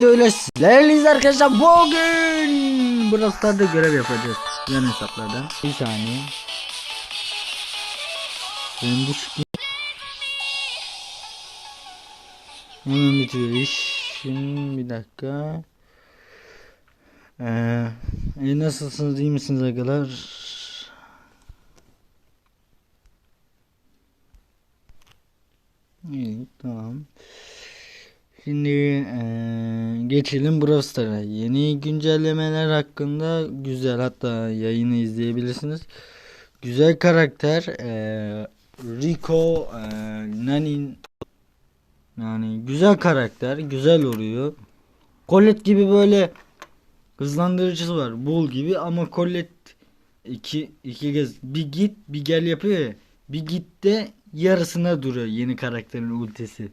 Öyle sizlerleyiz arkadaşlar. Bugün Brawl görev yapacağız. Yan hesaplardan. Bir saniye. Benim bu çıkıyor Hemen bitiyor iş. Şimdi bir dakika. Ee, e, Nasılsınız? İyi misiniz arkadaşlar? İyi tamam. Şimdi eee, geçelim Brawl. Yeni güncellemeler hakkında güzel hatta yayını izleyebilirsiniz. Güzel karakter eee, Rico eee, Nanin yani güzel karakter güzel oluyor. Colette gibi böyle hızlandırıcısı var. Bull gibi ama Colette iki iki kez bir git bir gel yapıyor ya. Bir git de yarısına duruyor yeni karakterin ultisi.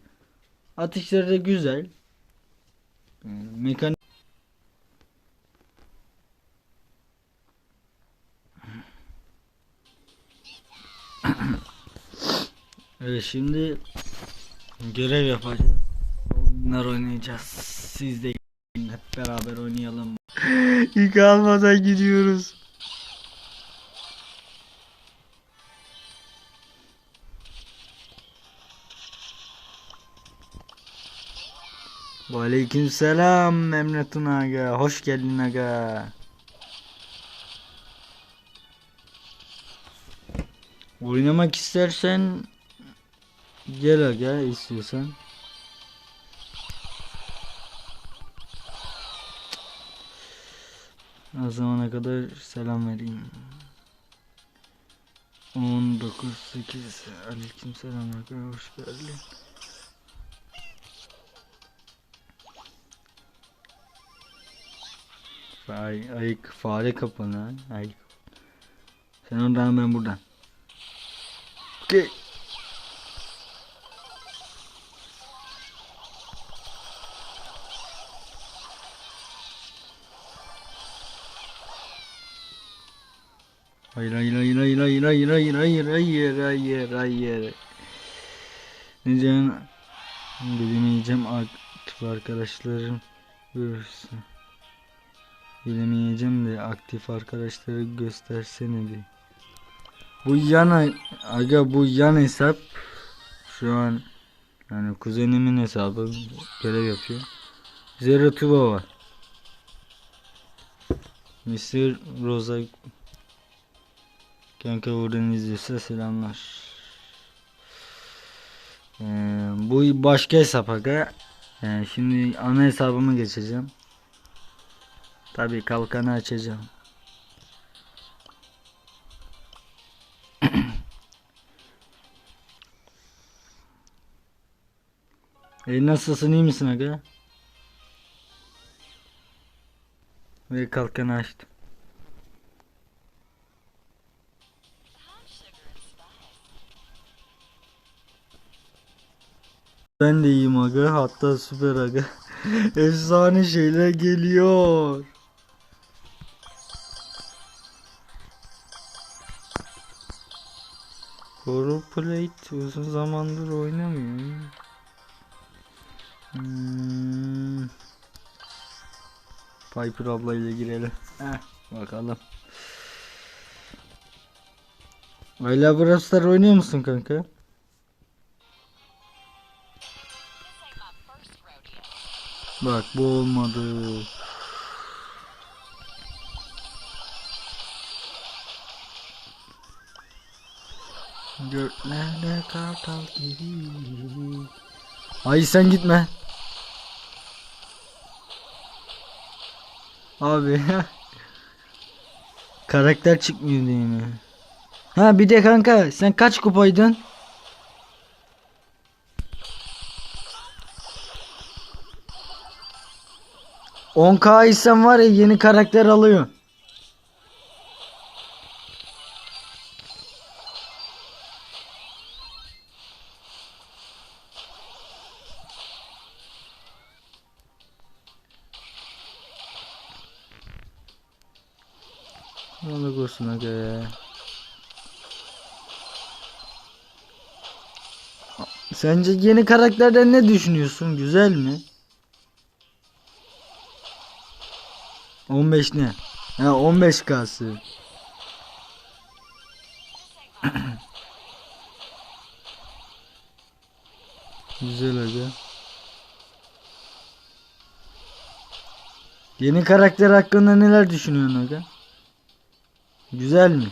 Atışları da güzel. Mekanik Evet şimdi görev yapacağız. Oyunlar oynayacağız. Siz de hep beraber oynayalım. İlk almadan gidiyoruz. Aleykümselam Emretun Aga. Hoş geldin Aga. Oynamak istersen gel Aga istiyorsan. O zamana kadar selam vereyim. 19 8 Aleykümselam Aga hoş geldin. Ay, ay fare kapanı. Ay. Sen oradan ben buradan. Okey. Hayır hayır hayır hayır hayır hayır hayır hayır hayır hayır hayır Neden bilemeyeceğim aktif arkadaşlarım görürsün Bilemeyeceğim de aktif arkadaşları göstersene bir. Bu yan aga bu yan hesap şu an yani kuzenimin hesabı görev yapıyor. Zero Tuba var. Mr. Rosa Kanka buradan izliyorsa selamlar. Ee, bu başka hesap aga. Ee, şimdi ana hesabıma geçeceğim. Tabii kalkanı açacağım. e nasılsın iyi misin aga? Ve kalkanı açtım. Ben de iyiyim aga hatta süper aga. Efsane şeyler geliyor. Plate uzun zamandır oynamıyorum. Hmm. Piper abla ile girelim. Heh, bakalım. Hala Brawl Stars oynuyor musun kanka? Bak bu olmadı. Göklerde kartal gibi. Ay sen gitme. Abi. Karakter çıkmıyor değil mi? Ha bir de kanka sen kaç kupaydın? On k var ya yeni karakter alıyor. Aga ya. Sence yeni karakterden ne düşünüyorsun? Güzel mi? 15 ne? Ha 15 kası. Güzel aga. Yeni karakter hakkında neler düşünüyorsun aga? Güzel mi?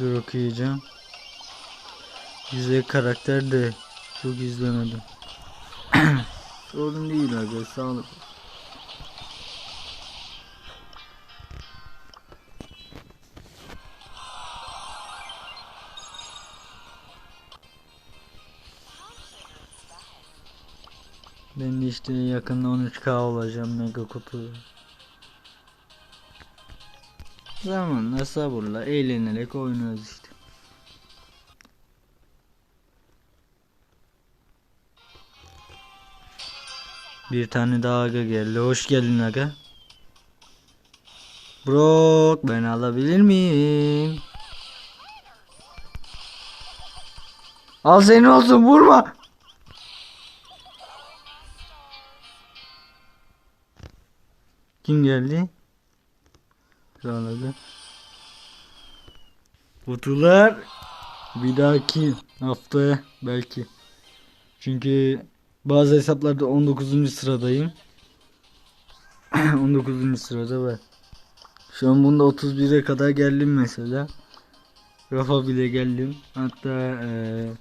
Dur okuyacağım. Güzel karakter de çok izlemedim. Sorun değil aga sağlık. Ben de işte yakında 13k olacağım mega kutu. Zamanla sabırla eğlenerek oynuyoruz işte. Bir tane daha aga geldi. Hoş geldin aga. Brock ben alabilir miyim? Al senin olsun vurma. Kim geldi? Sağladı. Kutular bir dahaki haftaya belki. Çünkü bazı hesaplarda 19. sıradayım. 19. sırada var. Şu an bunda 31'e kadar geldim mesela. Rafa bile geldim. Hatta eee,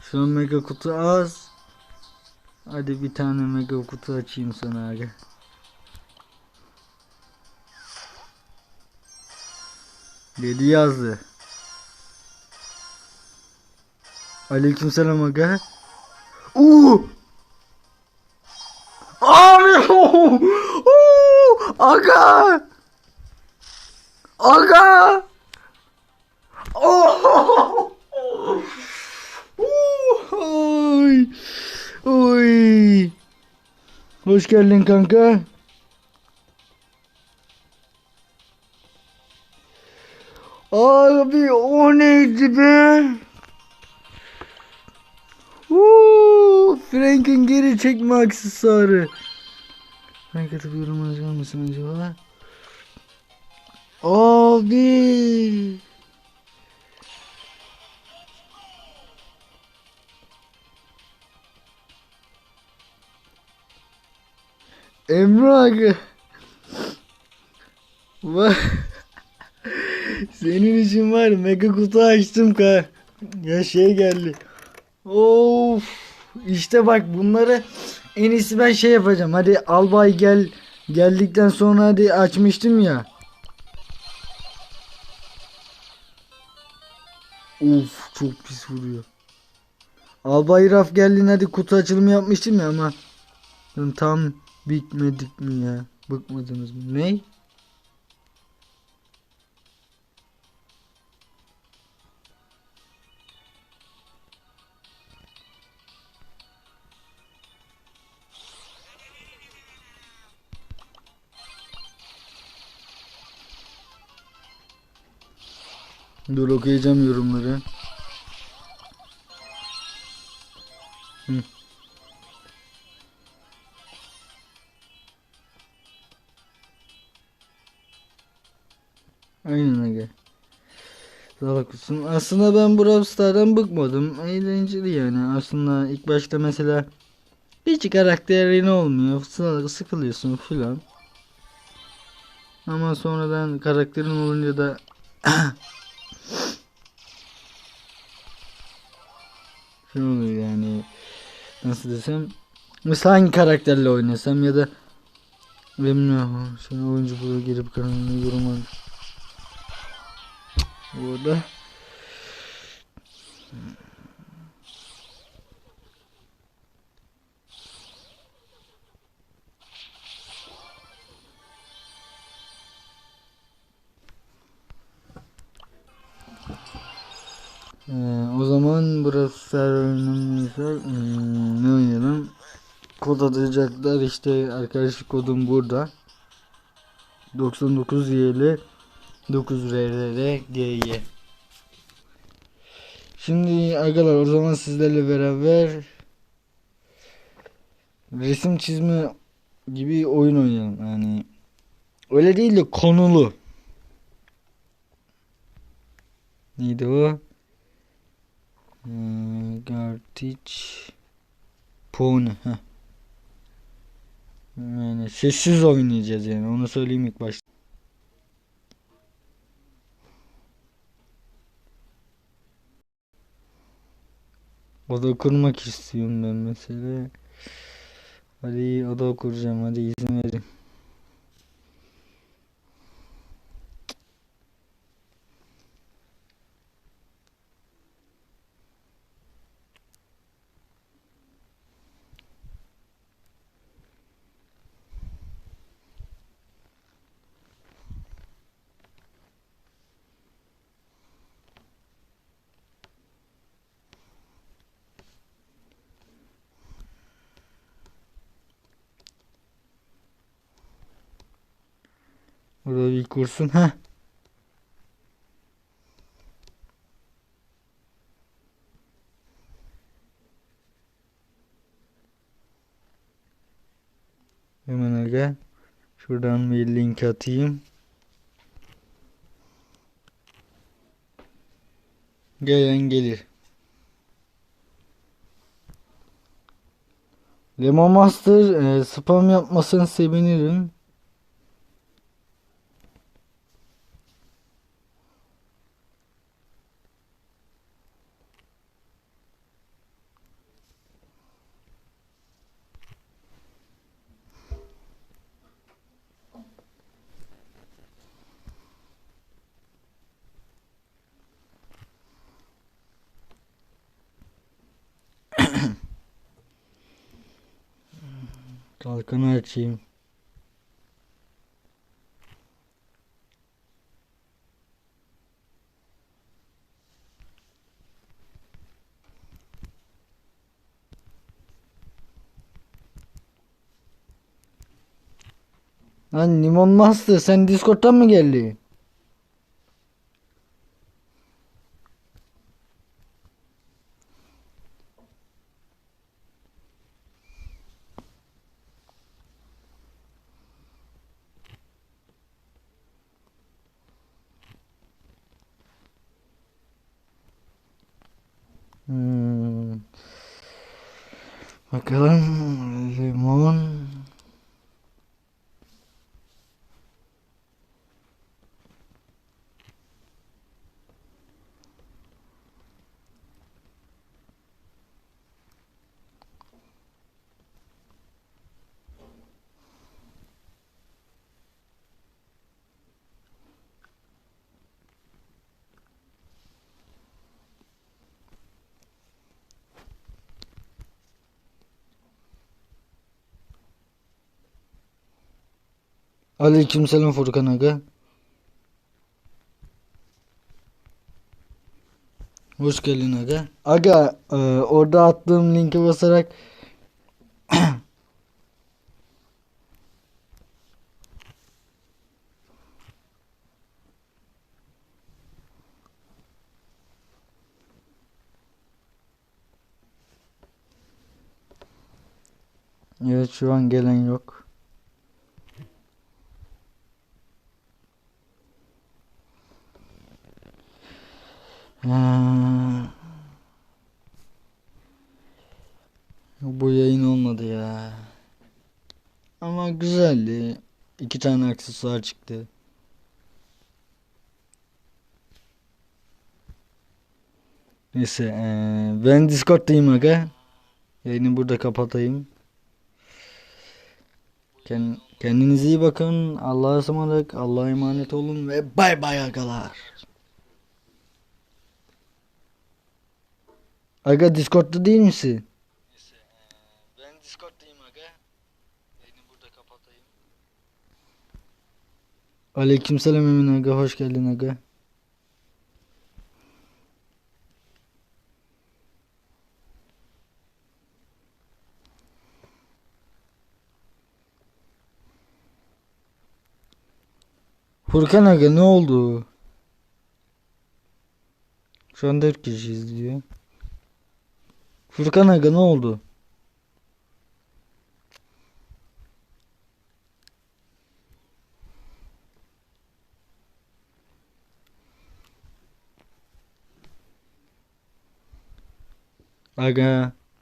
şu an mega kutu az. Hadi bir tane mega kutu açayım sana aga. Dedi yazdı. Aleykümselam aga. Uuu. Aga. Aga. Oh. Oy. Oy. Hoş geldin kanka. Abi o neydi be? Uuu, Frank'in geri çekme aksesuarı. Frank atıp yorumlar mısın acaba? Abi. Emre. Vay. Senin için var mega kutu açtım ka. Ya şey geldi. Of. İşte bak bunları en iyisi ben şey yapacağım. Hadi albay gel geldikten sonra hadi açmıştım ya. Of çok pis vuruyor. Albay Raf geldin hadi kutu açılımı yapmıştım ya ama tam bitmedik mi ya? Bıkmadınız mı? Ne? Dur okuyacağım yorumları. Hı. Aynen öyle. Sağlık olsun. Aslında ben Brawl Stars'tan bıkmadım. Eğlenceli yani. Aslında ilk başta mesela hiç karakterin olmuyor. Sıkı- Sıkılıyorsun filan. Ama sonradan karakterin olunca da şey oluyor yani nasıl desem mesela hangi karakterle oynasam ya da bilmiyorum şimdi oyuncu buraya girip kanalına yorum almış. Burada Ee, Kod atacaklar işte arkadaşlık kodum burada. 99 YL 9 RRR GY. Şimdi arkadaşlar o zaman sizlerle beraber resim çizme gibi oyun oynayalım. Yani öyle değil de konulu. Neydi o? Hmm, Gartic Pony. Heh. Yani sessiz oynayacağız yani onu söyleyeyim ilk başta. Oda kurmak istiyorum ben mesela. Hadi oda kuracağım hadi izin verin. Burada bir kursun. Heh. Hemen aga. Şuradan bir link atayım. Gelen gelir. Lemon Master e, spam yapmasını sevinirim. Kalkanı açayım. Lan Limon Master sen Discord'dan mı geldin? Hmm. Bakalım limon. Aleykümselam Furkan Aga. Hoş geldin Aga. Aga e, orada attığım linke basarak Evet şu an gelen yok. Ha. Bu yayın olmadı ya. Ama güzeldi. İki tane aksesuar çıktı. Neyse eee, ben Discord'dayım aga. Yayını burada kapatayım. Kend- Kendinize iyi bakın. Allah'a ısmarladık. Allah'a emanet olun ve bay bay agalar. Aga Discord'da değil misin? Neyse. E, ben Discord'dayım aga. Yayını burada kapatayım. Aleykümselam Emin Aga hoş geldin Aga. Furkan Aga ne oldu? Şu an 4 kişi izliyor. Furkan Aga ne oldu? Aga